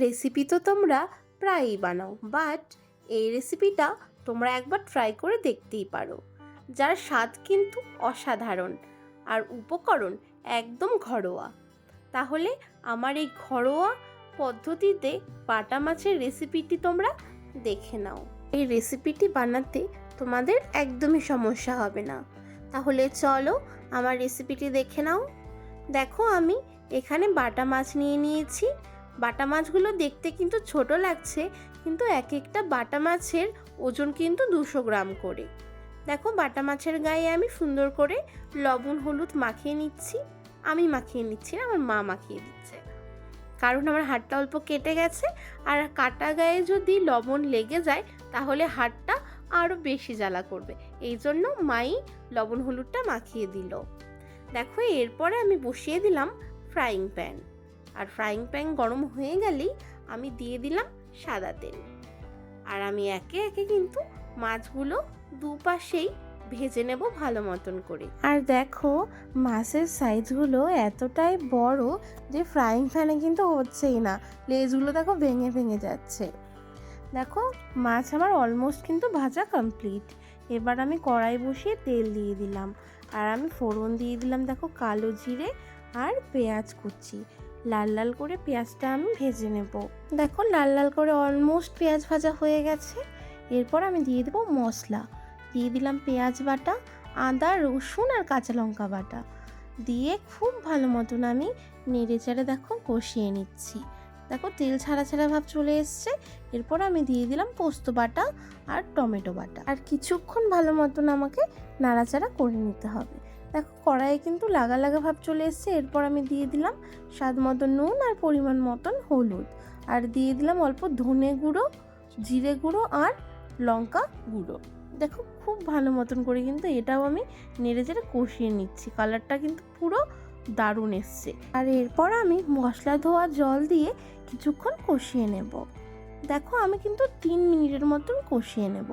Recipe তো তোমরা প্রায়ই বানাও বাট এই রেসিপিটা তোমরা একবার ট্রাই করে দেখতেই পারো। যার স্বাদ কিন্তু অসাধারণ আর উপকরণ একদম ঘরোয়া। তাহলে আমার এই ঘরোয়া পদ্ধতিতে বাটা মাছের রেসিপিটি তোমরা দেখে নাও। এই রেসিপিটি বানাতে তোমাদের একদমই সমস্যা হবে না। তাহলে চলো আমার রেসিপিটি দেখে নাও। দেখো আমি এখানে বাটা মাছ নিয়ে নিয়েছি। বাটা মাছগুলো দেখতে কিন্তু ছোট লাগছে, কিন্তু এক একটা বাটা মাছের ওজন কিন্তু দুশো গ্রাম করে। দেখো বাটা মাছের গায়ে আমি সুন্দর করে লবণ, হলুদ মাখিয়ে নিচ্ছি, আমি মাখিয়ে নিচ্ছি না, আমার মা মাখিয়ে দিচ্ছে। কারণ আমার হাতটা অল্প কেটে গেছে, আর কাটা গায়ে যদি লবণ লেগে যায়, তাহলে হাতটা আরও বেশি জ্বালা করবে। এই জন্য মাই লবণ, হলুদটা মাখিয়ে দিল। দেখো এরপরে আমি বসিয়ে দিলাম ফ্রাইং প্যান আর ফ্রাইং প্যান গরম হয়ে গেলেই আমি দিয়ে দিলাম সাদা তেল। আর আমি একে একে কিন্তু মাছগুলো দুপাশেই ভেজে নেব ভালো মতন করে। আর দেখো, মাছের সাইজগুলো এতটাই বড় যে ফ্রাইং প্যানে কিন্তু হচ্ছেই না। লেজগুলো দেখো ভেঙে ভেঙে যাচ্ছে। দেখো, মাছ আমার অলমোস্ট কিন্তু ভাজা কমপ্লিট এবার আমি কড়াই বসিয়ে তেল দিয়ে দিলাম। আর আমি ফোড়ন দিয়ে দিলাম, দেখো কালো জিরে আর পেঁয়াজ কুচি। লাল লাল করে পেঁয়াজটা আমি ভেজে নেব। দেখো, লাল লাল করে অলমোস্ট পেঁয়াজ ভাজা হয়ে গেছে। এরপর আমি দিয়ে দেবো মশলা। দিয়ে দিলাম পেঁয়াজ বাটা, আদা, রসুন আর কাঁচা লঙ্কা বাটা। দিয়ে খুব ভালো মতন আমি নেড়ে চেড়ে দেখো কষিয়ে নিচ্ছি। দেখো, তেল ছাড়া ছাড়া ভাব চলে এসছে। এরপর আমি দিয়ে দিলাম পোস্ত বাটা আর টমেটো বাটা। আর কিছুক্ষণ ভালো মতন আমাকে নাড়াচাড়া করে নিতে হবে। দেখো, কড়াইয়ে কিন্তু লাগা লাগা ভাব চলে এসছে। এরপর আমি দিয়ে দিলাম স্বাদ মতন নুন আর পরিমাণ মতন হলুদ। আর দিয়ে দিলাম অল্প ধনে গুঁড়ো, জিরে গুঁড়ো আর লঙ্কা গুঁড়ো। দেখো, খুব ভালো মতন করে কিন্তু এটাও আমি নেড়ে চেড়ে কষিয়ে নিচ্ছি। কালারটা কিন্তু পুরো দারুণ এসছে। আর এরপর আমি মশলা ধোয়া জল দিয়ে কিছুক্ষণ কষিয়ে নেব। দেখো, আমি কিন্তু তিন মিনিটের মতন কষিয়ে নেব।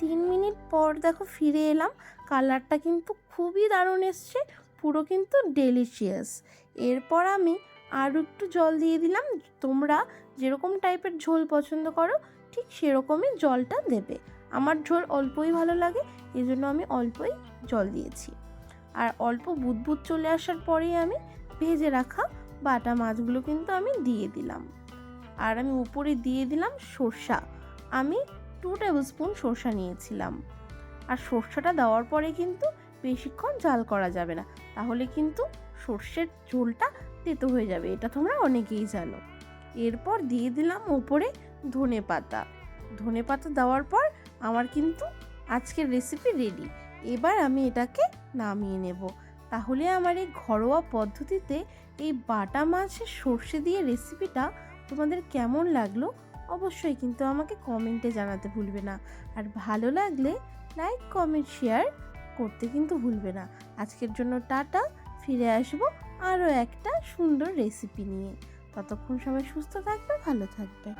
তিন মিনিট পর দেখো ফিরে এলাম। কালারটা কিন্তু খুবই দারুণ এসছে, পুরো কিন্তু ডেলিশিয়াস এরপর আমি আরও একটু জল দিয়ে দিলাম। তোমরা যেরকম টাইপের ঝোল পছন্দ করো, ঠিক সেরকমই জলটা দেবে। আমার ঝোল অল্পই ভালো লাগে এই জন্য আমি অল্পই জল দিয়েছি। আর অল্প বুদবুদ চলে আসার পরেই আমি ভেজে রাখা বাটা মাছগুলো কিন্তু আমি দিয়ে দিলাম। আর আমি উপরে দিয়ে দিলাম সর্ষা। আমি টু টেবিল স্পুন সর্ষা নিয়েছিলাম। আর সর্ষাটা দেওয়ার পরে কিন্তু বেশিক্ষণ জাল করা যাবে না। তাহলে কিন্তু সর্ষের ঝোলটা তেতো হয়ে যাবে, এটা তোমরা অনেকেই জানো। এরপর দিয়ে দিলাম ওপরে ধনে পাতা। ধনে পাতা দেওয়ার পর আমার কিন্তু আজকের রেসিপি রেডি এবার আমি এটাকে নামিয়ে নেব। তাহলে আমার এই ঘরোয়া পদ্ধতিতে এই বাটা মাছের সর্ষে দিয়ে রেসিপিটা তোমাদের কেমন লাগল অবশ্যই কিন্তু আমাকে কমেন্টে জানাতে ভুলবে না। আর ভালো লাগলে লাইক কমেন্ট শেয়ার করতে কিন্তু ভুলবে না। আজকের জন্য টাটা, ফিরে আসব আরও একটা সুন্দর রেসিপি নিয়ে। ততক্ষণ সবাই সুস্থ থাকবে, ভালো থাকবে।